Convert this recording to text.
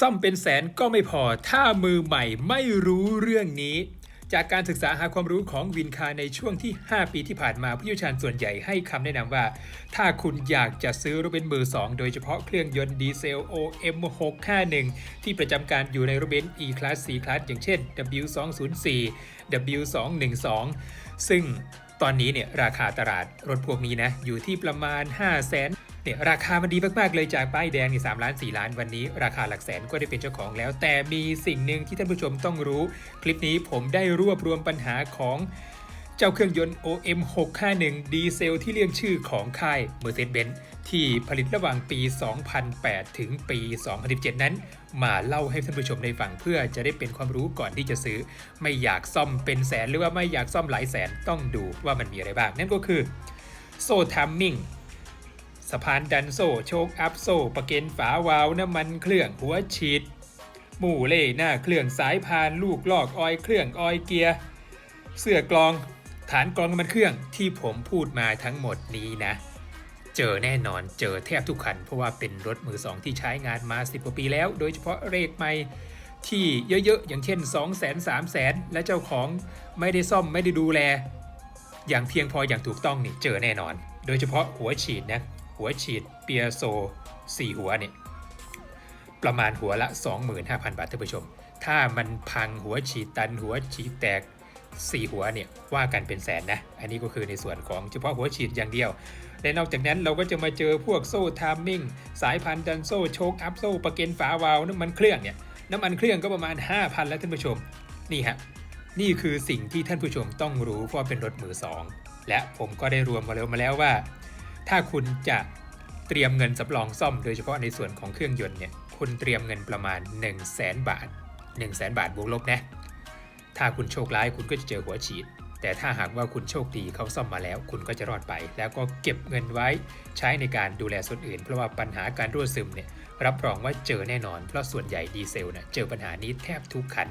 ซ่อมเป็นแสนก็ไม่พอ ถ้ามือใหม่ไม่รู้เรื่องนี้ จากการศึกษาหาความรู้ของวินคาในช่วงที่ 5 ปีที่ผ่านมาผู้เชี่ยวชาญส่วนใหญ่ให้คำแนะนำว่า ถ้าคุณอยากจะซื้อรถเบนซ์มือ 2 โดยเฉพาะเครื่องยนต์ดีเซล OM651 ที่ประจำการอยู่ในรถเบนซ์ E-Class C-Class อย่างเช่น W204 W212 ซึ่งตอนนี้เนี่ยราคาตลาดรถพวกนี้นะอยู่ที่ประมาณ 5 0 0 0 0น เนี่ยราคามันดีมากๆเลยจากป้ายแดงนี่3ล้าน 4 ล้าน วันนี้ ราคาหลักแสนก็ได้เป็นเจ้าของแล้ว แต่มีสิ่งหนึ่งที่ท่านผู้ชมต้องรู้ คลิปนี้ผมได้รวบรวมปัญหาของเจ้าเครื่องยนต์ OM651 ดีเซลที่เรียกชื่อของค่าย Mercedes-Benz ที่ผลิตระหว่างปี 2008 ถึงปี 2017 นั้น มาเล่าให้ท่านผู้ชมได้ฟังเพื่อจะได้เป็นความรู้ก่อนที่จะซื้อ ไม่อยากซ่อมเป็นแสนหรือว่าไม่อยากซ่อมหลายแสนต้องดูว่ามันมีอะไรบ้าง นั่นก็คือโซ่ทัมมิ่ง สะพานดันโซ่โชคอัพโซ่ประเกนฝาวาล์วน้ำมันเครื่องหัวฉีดหมู่เล่หน้าเครื่องสายพานลูกลอกออยเครื่องออยเกียร์ เสื้อกรองฐานกรองน้ำมันเครื่องที่ผมพูดมาทั้งหมดนี้นะ เจอแน่นอนเจอแทบทุกคัน เพราะว่าเป็นรถมือสองที่ใช้งานมา 10 กว่าปีแล้ว โดยเฉพาะเรกไม่ที่เยอะๆ อย่างเช่น 2 0 0 0 0 0 3 0 0 และเจ้าของไม่ได้ซ่อมไม่ได้ดูแล อย่างเพียงพออย่างถูกต้องนี่เจอแน่นอน โดยเฉพาะหัวฉีดนะ หัวฉีดเปียโซ 4 หัวเนี่ยประมาณหัวละ 25,000 บาทท่านผู้ชม ถ้ามันพังหัวฉีดตันหัวฉีดแตก 4 หัวเนี่ยว่ากันเป็นแสนนะ อันนี้ก็คือในส่วนของเฉพาะหัวฉีดอย่างเดียว และนอกจากนั้นเราก็จะมาเจอพวกโซ่ทามมิ่งสายพันธุ์ดันโซ่โชคอัพโซ่ประเกนฝาวาล์วน้ำมันเครื่องเนี่ยน้ำมันเครื่องก็ประมาณ 5,000 แล้วท่านผู้ชม นี่ฮะนี่คือสิ่งที่ท่านผู้ชมต้องรู้เพราะเป็นรถมือสองและผมก็ได้รวมมาแล้วมาแล้วว่า ถ้าคุณจะเตรียมเงินสำรองซ่อมโดยเฉพาะในส่วนของเครื่องยนต์เนี่ยคุณเตรียมเงินประมาณ 1 0 0 0 0แสนบาท 1 0 0 0 0แสนบาทบวกลบนะ ถ้าคุณโชคร้ายคุณก็จะเจอหัวฉีด แต่ถ้าหากว่าคุณโชคดีเขาซ่อมมาแล้ว คุณก็จะรอดไป แล้วก็เก็บเงินไว้ใช้ในการดูแลส่วนอื่น เพราะว่าปัญหาการรั่วซึมเนี่ยรับรองว่าเจอแน่นอน เพราะส่วนใหญ่ดีเซลเนี่ยเจอปัญหานี้แทบทุกคัน